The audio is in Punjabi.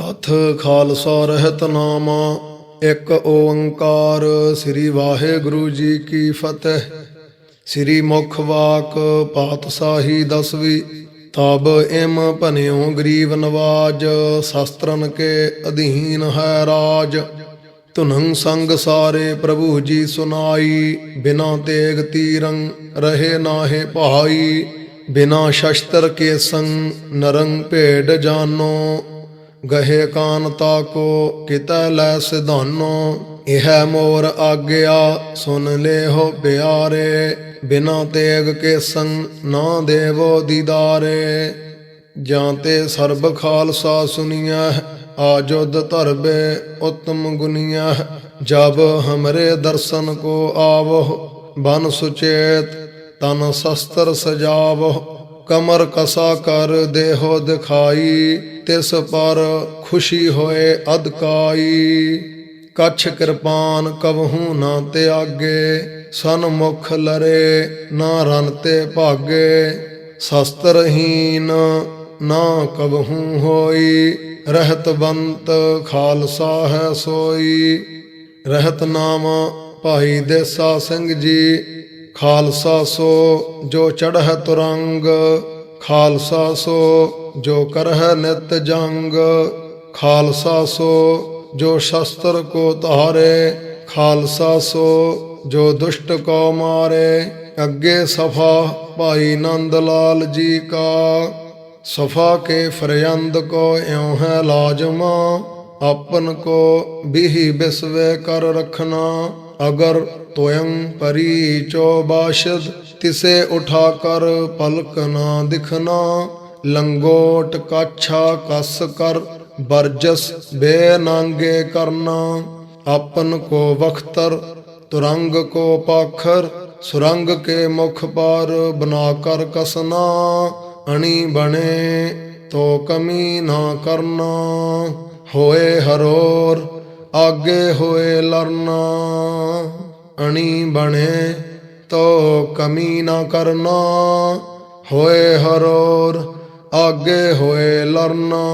ਅਥ ਖਾਲਸਾ ਰਹਿਤ ਨਾਮਾ, ਇੱਕ ਓੰਕਾਰ ਸ੍ਰੀ ਵਾਹਿਗੁਰੂ ਜੀ ਕੀ ਫਤਿਹ। ਸ੍ਰੀ ਮੁਖ ਵਾਕ ਪਾਤਸ਼ਾਹੀ ਦਸਵੀ, ਤਬ ਇਮ ਭਨਿਓ ਗਰੀਬ ਨਵਾਜ, ਸ਼ਸਤਰਨ ਕੇ ਅਧੀਨ ਹੈ ਰਾਜ। ਧੁਨੰ ਸੰਗ ਸਾਰੇ ਪ੍ਰਭੂ ਜੀ ਸੁਨਾਈ, ਬਿਨਾ ਤੇਗ ਤੀਰੰ ਰਹੇ ਨਾਹੇ ਭਾਈ। ਬਿਨਾ ਸ਼ਸਤਰ ਕੇ ਸੰਗ ਨਰੰਗ ਭੇਡ ਜਾਨੋ ਗਹੇ ਕਾਨਤਾ ਕੋ ਕਿਤੈ ਲੈ ਸਿਧਾਨੋ, ਇਹ ਮੋਰ ਆਗਿਆ, ਸੁਨ ਲੇਹੋ ਪਿਆਰੇ ਬਿਨਾ ਤੇਗ ਕੇ ਸੰਗ ਨਾ ਦੇਵੋ ਦੀਦਾਰੇ। ਜਾਂ ਤੇ ਸਰਬ ਖਾਲਸਾ ਸੁਨੀਐ ਆਜੁਦ ਧਰਬੇ ਉਤਮ ਗੁਨੀਐ, ਜਬ ਹਮਰੇ ਦਰਸ਼ਨ ਕੋ ਆਵੋ ਬਨ ਸੁਚੇਤ, ਤਨ ਸ਼ਸਤਰ ਸਜਾਵੋ ਕਮਰ ਕਸਾ ਕਰ ਦੇਹੋ ਦਿਖਾਈ, ਤਿਸ ਪਰ ਖੁਸ਼ੀ ਹੋਏ ਅਦਕਾਈ ਕਛ ਕਿਰਪਾਨ ਕਵਹੂ ਨਾ ਤਿਆਗੇ, ਸਨ ਸਨਮੁਖ ਲਰੇ ਨਾ ਰਨ ਤੇ ਭਾਗੇ। ਸ਼ਸਤਰਹੀਨ ਨਾ ਕਬਹੂ ਹੋਈ, ਰਹਿਤ ਬੰਤ ਖਾਲਸਾ ਹੈ ਸੋਈ। ਰਹਿਤ ਨਾਮ ਭਾਈ ਦੇਸਾ ਸਿੰਘ ਜੀ ਖਾਲਸਾ ਸੋ ਜੋ ਚੜ੍ਹੈ ਤੁਰੰਗ, ਖਾਲਸਾ ਸੋ ਜੋ ਕਰਹਿ ਨਿਤ ਜੰਗ, ਖਾਲਸਾ ਸੋ ਜੋ ਸ਼ਸਤਰ ਕੋ ਧਾਰੇ, ਖਾਲਸਾ ਸੋ ਜੋ ਦੁਸ਼ਟ ਕੋ ਮਾਰੇ, ਅੱਗੇ ਸਫਾ ਭਾਈ ਨੰਦ ਲਾਲ ਜੀ ਕਾ। ਸਫਾ ਕੇ ਫਰਿਆੰਦ ਕੋ ਇਉ ਹੈ ਲਾਜਮਾ, ਆਪਨ ਕੋ ਬਿਹੀ ਬਿਸਵੇ ਕਰ ਰਖਨਾ ਅਗਰ ਤੋਯੰ ਪਰੀ ਚੋ ਬਾਸ਼ਦ ਤਿਸੇ ਉਠਾ ਕਰ ਪਲਕ ਨਾ ਦਿਖਨਾ ਲੰਗੋਟ ਕਾਛਾ ਕਸ ਕਰ, ਬਰਜਸ ਬੇ ਕਰਨਾ। ਆਪਨ ਕੋ ਵਖਤਰ, ਤੁਰੰਗ ਕੋ ਪਾਖਰ, ਸੁਰੰਗ ਕੇ ਮੁਖ ਪਰ ਬਨਾ ਕਰ ਕਸਨਾ। ਅਣੀ ਬਣੇ ਤੋ ਕਮੀ ਨਾ ਕਰਨਾ। ਹੋਏ ਹਰੋਰ ਆਗੇ ਹੋਏ ਲਰਨਾ ਅਣੀ ਬਣੇ ਤੋ ਕਮੀ ਨਾ ਕਰਨਾ। ਹੋਏ ਹਰੋਰ ਆਗੇ ਹੋਏ ਲਰਨਾ।